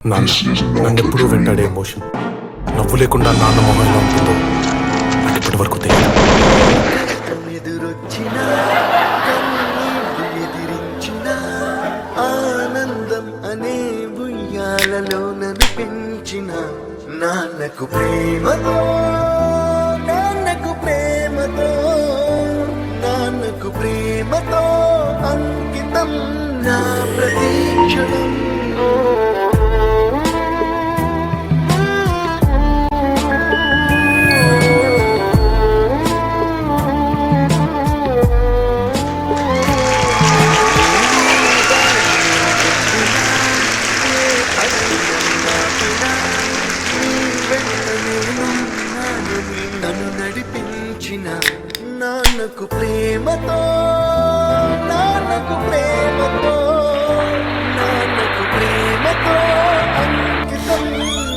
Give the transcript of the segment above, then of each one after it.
నాన్న నన్ను ఎప్పుడూ వెంటాడే ఎమోషన్. నవ్వు లేకుండా నాన్న మొహం ఉంటుందో నాకు ఇప్పటి వరకు తెలియదు. ఎదిరించిన ఆనందం అనే ఉయ్యాలలో నన్ను పెంచిన నాన్నకు ప్రేమతో నాన్నకు ప్రేమతో నాన్నకు ప్రేమతో అంకితం నా ప్రతీక్షణం నాన్నకు ప్రేమతో నాన్నకు ప్రేమతో నాన్నకు ప్రేమతో అంకితం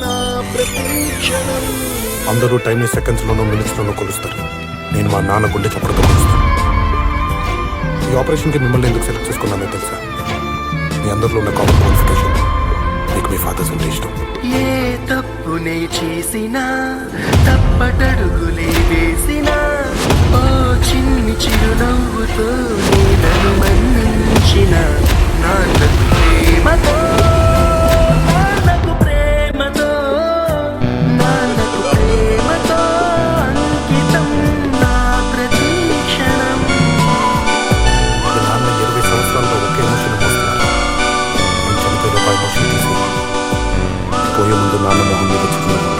నా ప్రతీక్షణం అందరూ టైంని సెకండ్స్లోనూ మినిట్స్లోనూ కొలుస్తారు. నేను మా నాన్న గుండె చప్పడతో కొలుస్తాను. ఈ ఆపరేషన్కి మిమ్మల్ని ఎందుకు సెలెక్ట్ చేసుకున్నానో తెలుసా? మీ అందరిలో ఉన్న కామన్ క్వాలిఫికేషన్ మీకు మీ ఫాదర్స్ అంటే ఇష్టం. తప్పునే చేసిన తప్పటడుగులే వేసిన ఓ చిన్ని చిరునవ్వుతో నేను మన్నించిన Nannaku Prematho. give it to.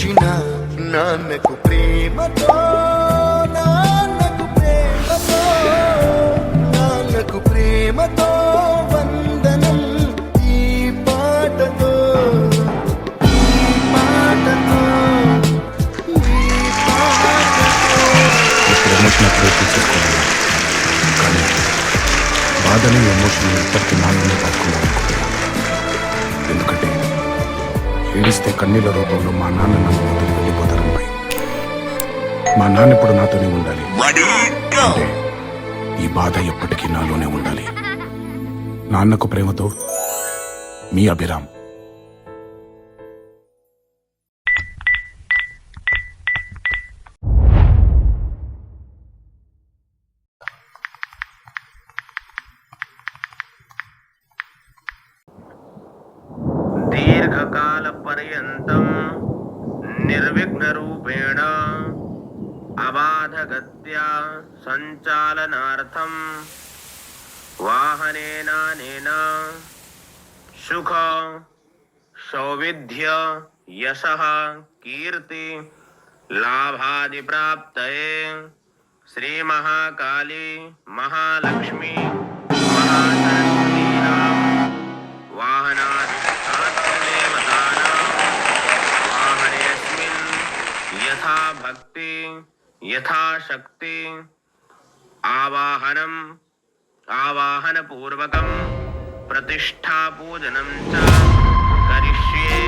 ప్రేమందించిన Nannaku Prematho Nannaku Prematho Nannaku Prematho వందనం ఈ పాటతో ఈ పాటతో ఈ పాటతో ఇప్పుడు ఎమోషన్ అప్పుడే తీసేసుకోవాలి కానీ బాధని ఎమోషన్ ఎప్పటికీ నాన్ననే పట్టుకున్నాను ఏడిస్తే కన్నీళ్ళ రూపంలో మా నాన్న నన్ను వదిలి వెళ్ళిపోతారని భయం మా నాన్న ఇప్పుడు నాతోనే ఉండాలి. అంటే ఈ బాధ ఎప్పటికీ నాలోనే ఉండాలి. నాన్నకు ప్రేమతో మీ అభిరామ్. निर्विघ्नरूपेण अबाधगत्या सञ्चालनार्थं वाहनेनानेन सुख सौविध्य यशः कीर्ति लाभादिप्राप्तये श्रीमहाकाली महालक्ष्मी। यथाशक्ति आवाहनम् आवाहनपूर्वकं प्रतिष्ठापूजनं च करिष्ये।